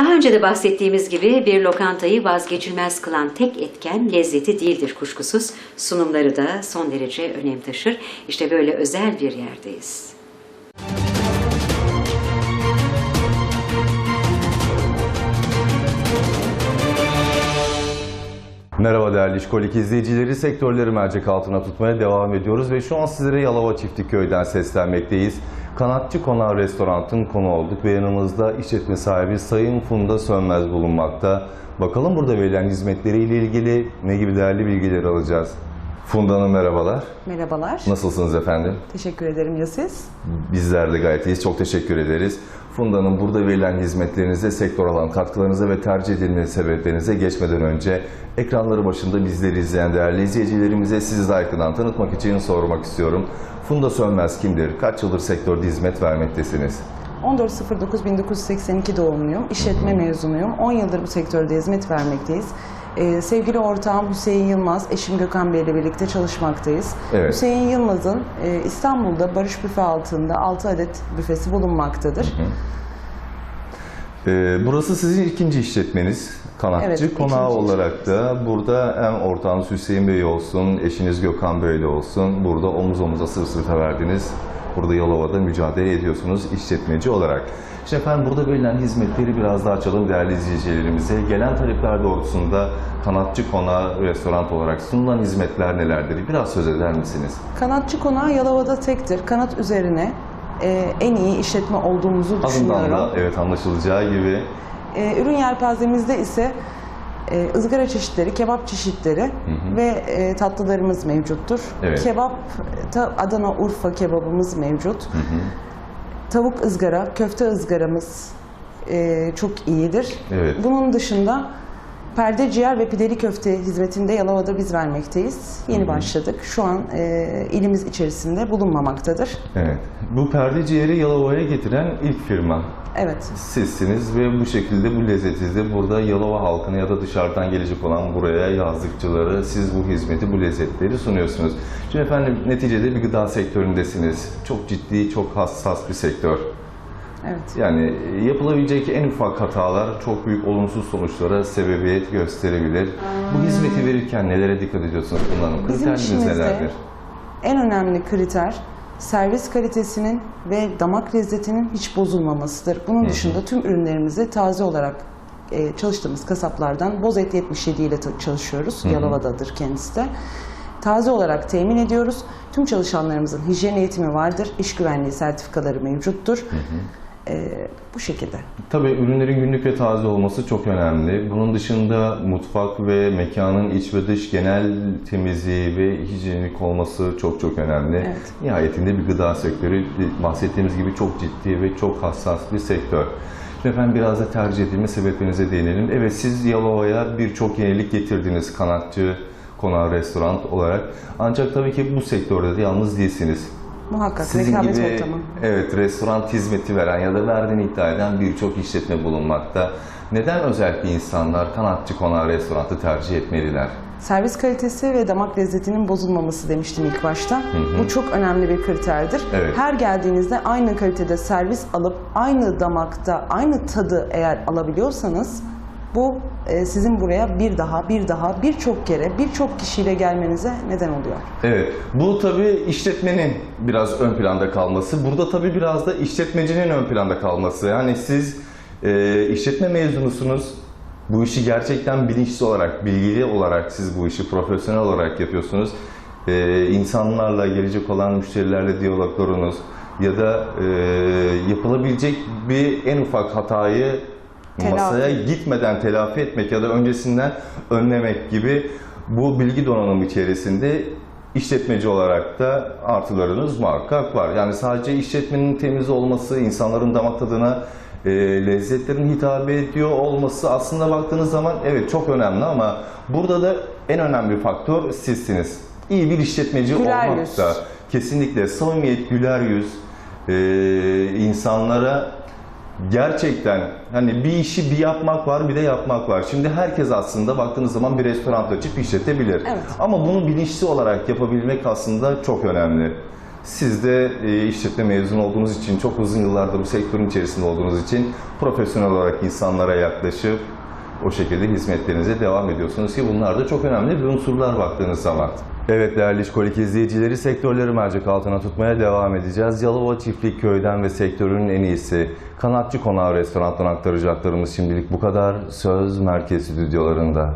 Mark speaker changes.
Speaker 1: Daha önce de bahsettiğimiz gibi bir lokantayı vazgeçilmez kılan tek etken lezzeti değildir kuşkusuz. Sunumları da son derece önem taşır. İşte böyle özel bir yerdeyiz.
Speaker 2: Merhaba değerli İşkolik izleyicileri. Sektörleri mercek altına tutmaya devam ediyoruz ve şu an sizlere Yalova Çiftliköy'den seslenmekteyiz. Kanatçı Konağı Restorant'ın konu olduk ve yanımızda işletme sahibi Sayın Funda Sönmez bulunmakta. Bakalım burada verilen hizmetleriyle ilgili ne gibi değerli bilgiler alacağız. Funda Hanım merhabalar.
Speaker 3: Merhabalar.
Speaker 2: Nasılsınız efendim?
Speaker 3: Teşekkür ederim ya siz?
Speaker 2: Bizler de gayet iyiyiz. Çok teşekkür ederiz. Funda Hanım burada verilen hizmetlerinize, sektör alan katkılarınıza ve tercih edilme sebeplerinize geçmeden önce ekranları başında bizleri izleyen değerli izleyicilerimize sizi yakından tanıtmak için sormak istiyorum. Funda Sönmez kimdir? Kaç yıldır sektörde hizmet vermektesiniz?
Speaker 3: 14.09.1982 doğumluyum. İşletme mezunuyum. 10 yıldır bu sektörde hizmet vermekteyiz. Ee, sevgili ortağım Hüseyin Yılmaz, eşim Gökhan Bey ile birlikte çalışmaktayız.
Speaker 2: Evet.
Speaker 3: Hüseyin Yılmaz'ın e, İstanbul'da Barış Büfe altında 6 adet büfesi bulunmaktadır.
Speaker 2: Ee, burası sizin ikinci işletmeniz. Kanatçı
Speaker 3: Evet,
Speaker 2: Konağı olarak da burada hem ortağınız Hüseyin Bey olsun, eşiniz Gökhan Bey olsun. Burada omuz omuza sırt sırta verdiniz. Burada Yalova'da mücadele ediyorsunuz işletmeci olarak. İşte efendim burada verilen hizmetleri biraz daha açalım değerli izleyicilerimize. Gelen talepler doğrultusunda Kanatçı Konağı restoran olarak sunulan hizmetler nelerdir? Biraz söz eder misiniz?
Speaker 3: Kanatçı Konağı Yalova'da tektir. Kanat üzerine e, en iyi işletme olduğumuzu
Speaker 2: Adından
Speaker 3: düşünüyorum.
Speaker 2: da evet anlaşılacağı gibi.
Speaker 3: Ee, ürün yelpazemizde ise e, ızgara çeşitleri, kebap çeşitleri ve e, tatlılarımız mevcuttur.
Speaker 2: Evet.
Speaker 3: Kebap, ta- Adana Urfa kebabımız mevcut. Tavuk ızgara, köfte ızgaramız e, çok iyidir.
Speaker 2: Evet.
Speaker 3: Bunun dışında perde ciğer ve pideli köfte hizmetinde Yalova'da biz vermekteyiz. Yeni başladık. Şu an e, ilimiz içerisinde bulunmamaktadır.
Speaker 2: Evet. Bu perde ciğeri Yalova'ya getiren ilk firma.
Speaker 3: Evet.
Speaker 2: sizsiniz ve bu şekilde bu lezzeti de burada Yalova halkına ya da dışarıdan gelecek olan buraya yazlıkçıları siz bu hizmeti, bu lezzetleri sunuyorsunuz. Şimdi efendim neticede bir gıda sektöründesiniz. Çok ciddi, çok hassas bir sektör.
Speaker 3: Evet.
Speaker 2: Yani yapılabilecek en ufak hatalar çok büyük olumsuz sonuçlara sebebiyet gösterebilir. Bu hizmeti verirken nelere dikkat ediyorsunuz bunların?
Speaker 3: Bizim işimizde
Speaker 2: nelerdir?
Speaker 3: En önemli kriter servis kalitesinin ve damak lezzetinin hiç bozulmamasıdır. Bunun dışında tüm ürünlerimizi taze olarak e, çalıştığımız kasaplardan Bozet 77 ile çalışıyoruz. Yalova'dadır kendisi de. Taze olarak temin ediyoruz. Tüm çalışanlarımızın hijyen eğitimi vardır. İş güvenliği sertifikaları mevcuttur. E, bu şekilde.
Speaker 2: Tabii ürünlerin günlük ve taze olması çok önemli. Bunun dışında mutfak ve mekanın iç ve dış genel temizliği ve hijyenik olması çok çok önemli.
Speaker 3: Evet.
Speaker 2: Nihayetinde bir gıda sektörü bahsettiğimiz gibi çok ciddi ve çok hassas bir sektör. Efendim biraz da tercih edilme sebeplerinize değinelim. Evet siz Yalova'ya birçok yenilik getirdiniz kanatçı, konağı, restoran olarak. Ancak tabii ki bu sektörde de yalnız değilsiniz.
Speaker 3: Muhakkak
Speaker 2: Sizin
Speaker 3: rekabet
Speaker 2: gibi
Speaker 3: ortamı.
Speaker 2: evet restoran hizmeti veren ya da verdiğini iddia eden birçok işletme bulunmakta. Neden özellikle insanlar kanatçı konağı restoranı tercih etmeliler?
Speaker 3: Servis kalitesi ve damak lezzetinin bozulmaması demiştim ilk başta. Bu çok önemli bir kriterdir.
Speaker 2: Evet.
Speaker 3: Her geldiğinizde aynı kalitede servis alıp aynı damakta aynı tadı eğer alabiliyorsanız bu e, sizin buraya bir daha, bir daha, birçok kere, birçok kişiyle gelmenize neden oluyor.
Speaker 2: Evet, bu tabii işletmenin biraz ön planda kalması. Burada tabii biraz da işletmecinin ön planda kalması. Yani siz e, işletme mezunusunuz. Bu işi gerçekten bilinçli olarak, bilgili olarak siz bu işi profesyonel olarak yapıyorsunuz. E, insanlarla, gelecek olan müşterilerle diyaloglarınız ya da e, yapılabilecek bir en ufak hatayı
Speaker 3: Telafi.
Speaker 2: masaya gitmeden telafi etmek ya da öncesinden önlemek gibi bu bilgi donanımı içerisinde işletmeci olarak da artılarınız muhakkak var. Yani sadece işletmenin temiz olması, insanların damak tadına e, lezzetlerin hitap ediyor olması aslında baktığınız zaman evet çok önemli ama burada da en önemli faktör sizsiniz. İyi bir işletmeci
Speaker 3: Güler
Speaker 2: olmak
Speaker 3: yüz.
Speaker 2: da kesinlikle samimiyet, güler yüz, e, insanlara gerçekten hani bir işi bir yapmak var bir de yapmak var. Şimdi herkes aslında baktığınız zaman bir restoran açıp işletebilir.
Speaker 3: Evet.
Speaker 2: Ama bunu bilinçli olarak yapabilmek aslında çok önemli. Siz de e, işletme mezunu olduğunuz için, çok uzun yıllardır bu sektörün içerisinde olduğunuz için profesyonel olarak insanlara yaklaşıp o şekilde hizmetlerinize devam ediyorsunuz ki bunlar da çok önemli bir unsurlar baktığınız zaman. Evet değerli İşkolik izleyicileri sektörleri mercek altına tutmaya devam edeceğiz. Yalova Çiftlik Köy'den ve sektörün en iyisi Kanatçı Konağı Restoran'dan aktaracaklarımız şimdilik bu kadar. Söz Merkez Stüdyolarında.